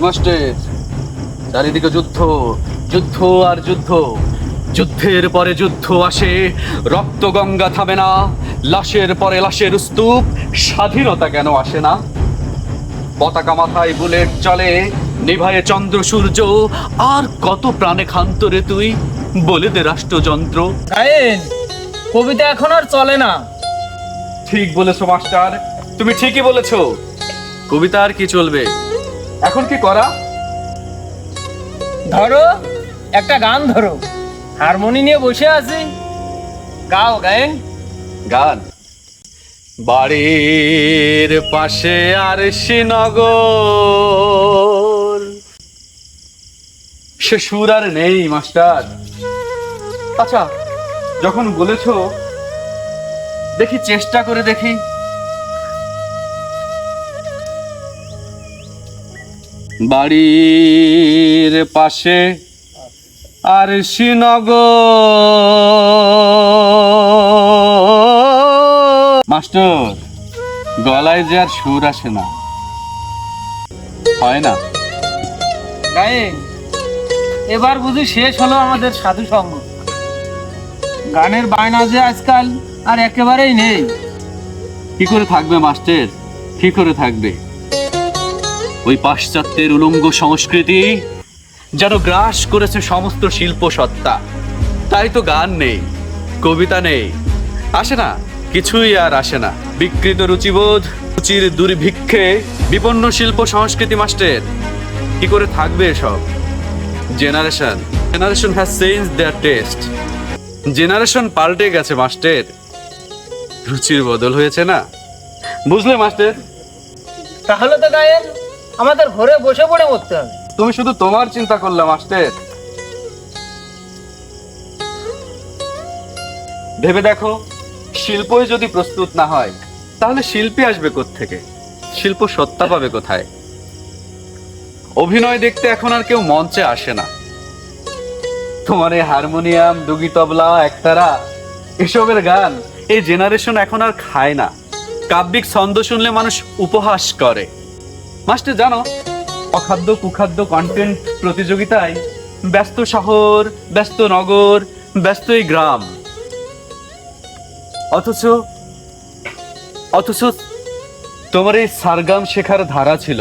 Master চারিদিকে যুদ্ধ যুদ্ধ আর যুদ্ধ। যুদ্ধের পরে যুদ্ধ আসে রক্ত গঙ্গা থামে না লাশের পরে লাশের স্তূপ স্বাধীনতা কেন আসে না? পতাকা মাথায় বুলেট চলে নিভায়ে চন্দ্র সূর্য আর কত প্রাণে ক্ষান্ত রে তুই? বলে দে রাষ্ট্রযন্ত্র। কবিতা এখন আর চলে না। ঠিক বলেছ মাস্টার। তুমি ঠিকই বলেছ। কবিতা আর কি চলবে? এখন কি করা? ধরো একটা গান ধরো। হারমোনি নিয়ে বসে আছি। গাও গায়েন গান? বাড়ির পাশে আর শ্রীনগর। সে সুর আর নেই মাস্টার। আচ্ছা যখন বলেছ দেখি চেষ্টা করে দেখি। বাড়ির পাশে আর শ্রীনগর। মাস্টার গলায় যে আর সুর আসে না। হয় না? গায়েন এবার বুঝি শেষ হলো আমাদের সাধু সঙ্গ। গানের বায়না যে আজকাল আর একেবারেই নেই। কি করে থাকবে মাস্টার? কি করে থাকবে? ওই পাশ্চাত্যের উলঙ্গ সংস্কৃতি যেন গ্রাস করেছে সমস্ত শিল্প সত্তা। তাই তো গান নেই, কবিতা নেই। আসে না, কিছুই আর আসে না। বিকৃত রুচিবোধ, রুচির দুর্ভিক্ষে বিপন্ন শিল্প সংস্কৃতি মাস্টের। কি করে থাকবে এসব? Generation generation has change their taste generation পাল্টে গেছে মাস্টার। রুচির বদল হয়েছে না? বুঝলে মাস্টার? তাহলে তো গায়েন আমাদের ঘরে বসে পড়ে মরতে হবে। তুমি শুধু তোমার চিন্তা করলে মাস্টার ভেবে দেখো, শিল্পই যদি প্রস্তুত না হয়, তাহলে শিল্পী আসবে থেকে শিল্প সত্তা পাবে কোথায়? অভিনয় দেখতে এখন আর কেউ মঞ্চে আসে না। তোমার এই হারমোনিয়াম, দুগি তবলা, একতারা, এসবের গান, এই জেনারেশন এখন আর খায় না। কাব্যিক ছন্দ শুনলে মানুষ উপহাস করে। মাস্টার, জানো, অখাদ্য কুখাদ্য কন্টেন্ট প্রতিযোগিতায় ব্যস্ত শহর, ব্যস্ত নগর ব্যস্ত এই গ্রাম। অথচ অথচ তোমার এই সারগাম শেখার ধারা ছিল,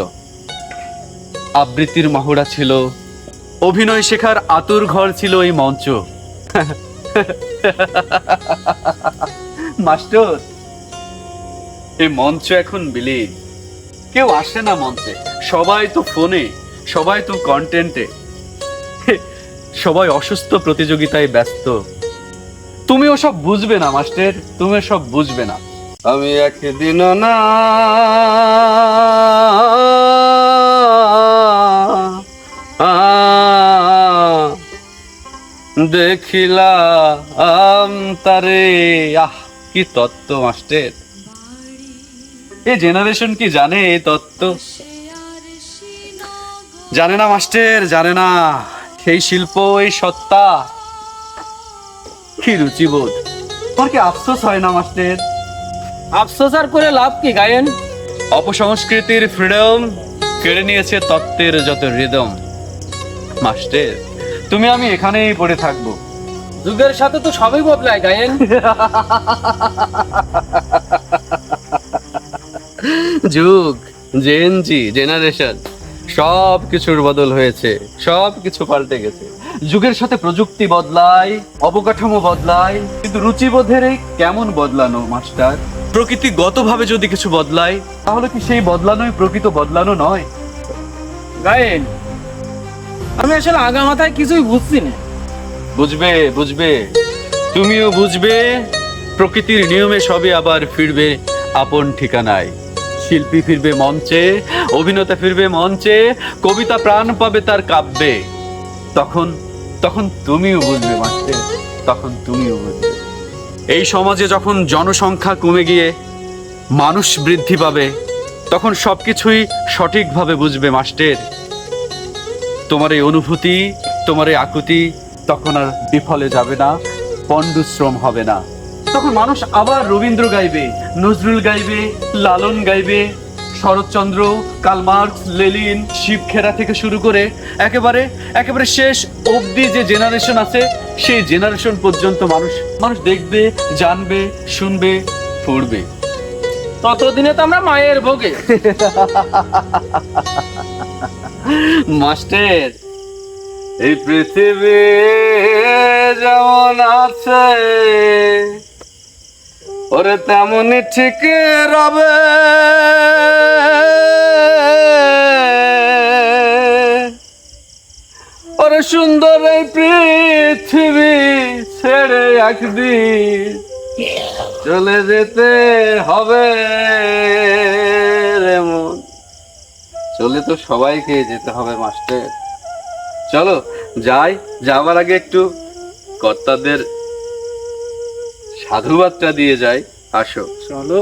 আবৃত্তির মহড়া ছিল, অভিনয় শেখার আতুর ঘর ছিল এই মঞ্চ। মাস্টার, এই মঞ্চ এখন বিলীন। কেউ আসে না মঞ্চে। সবাই তো ফোনে, সবাই তো কন্টেন্টে। সবাই অসুস্থ প্রতিযোগিতায় ব্যস্ত। তুমি ওসব বুঝবে না, মাস্টার তুমি সব বুঝবে না। আমি একদিন না, দেখিলাম তারে। আহ, কি তত্ত্ব, মাস্টার। এই জেনারেশন কি জানে এই তত্ত্ব? জানে না মাস্টার জানে না। সেই শিল্প এই সত্তা। কি রুচিবোধ তোমার কি আফসোস হয় না মাস্টার? আফসোস আর করে লাভ কি গায়েন? অপসংস্কৃতির ফ্রিডম কেড়ে নিয়েছে তত্ত্বের যত রিদম মাস্টার তুমি আমি এখানেই পড়ে থাকব। যুগের সাথে তো সবই বদলায় গায়েন। যুগ জেনজি জেনারেশন সব কিছুর বদল হয়েছে সব কিছু পাল্টে গেছে। যুগের সাথে প্রযুক্তি বদলায়, অবকাঠামো বদলায়, কিন্তু রুচিবোধের এই কেমন বদলানো, মাস্টার? প্রকৃতিগতভাবে যদি কিছু বদলায়, তাহলে কি সেই বদলানোই প্রকৃত বদলানো নয়? গায়েন, আমি আসলে আগা মাথায় কিছুই বুঝছি না। বুঝবে বুঝবে। তুমিও বুঝবে, প্রকৃতির নিয়মে সবই আবার ফিরবে আপন ঠিকানায়। শিল্পী ফিরবে মঞ্চে, অভিনেতা ফিরবে মঞ্চে, কবিতা প্রাণ পাবে তার কাব্যে। তখন তখন তুমিও বুঝবে মাস্টার তখন তুমিও বুঝবে। এই সমাজে যখন জনসংখ্যা কমে গিয়ে মানুষ বৃদ্ধি পাবে, তখন সবকিছুই সঠিকভাবে বুঝবে মাস্টের তোমার এই অনুভূতি, তোমার এই আকুতি তখন আর বিফলে যাবে না পণ্ডশ্রম হবে না। তখন মানুষ আবার রবীন্দ্র গাইবে নজরুল গাইবে লালন গাইবে। শরৎচন্দ্র কালমার্কস লেলিন শিবখেরা থেকে শুরু করে একেবারে একেবারে শেষ অবধি যে জেনারেশন আছে সেই জেনারেশন পর্যন্ত মানুষ মানুষ দেখবে জানবে শুনবে পড়বে। ততদিনে তো আমরা মায়ের ভোগে। মাস্টার এই পৃথিবী যেমন আছে ওরে তেমনই ঠিক রবে। ওরে সুন্দর এই পৃথিবী ছেড়ে একদিন চলে যেতে হবে রে মন। চলে তো সবাইকে যেতে হবে মাস্টার। চলো, যাই যাবার আগে একটু কর্তাদের সাধুবাদটা দিয়ে যাই আসো। চলো।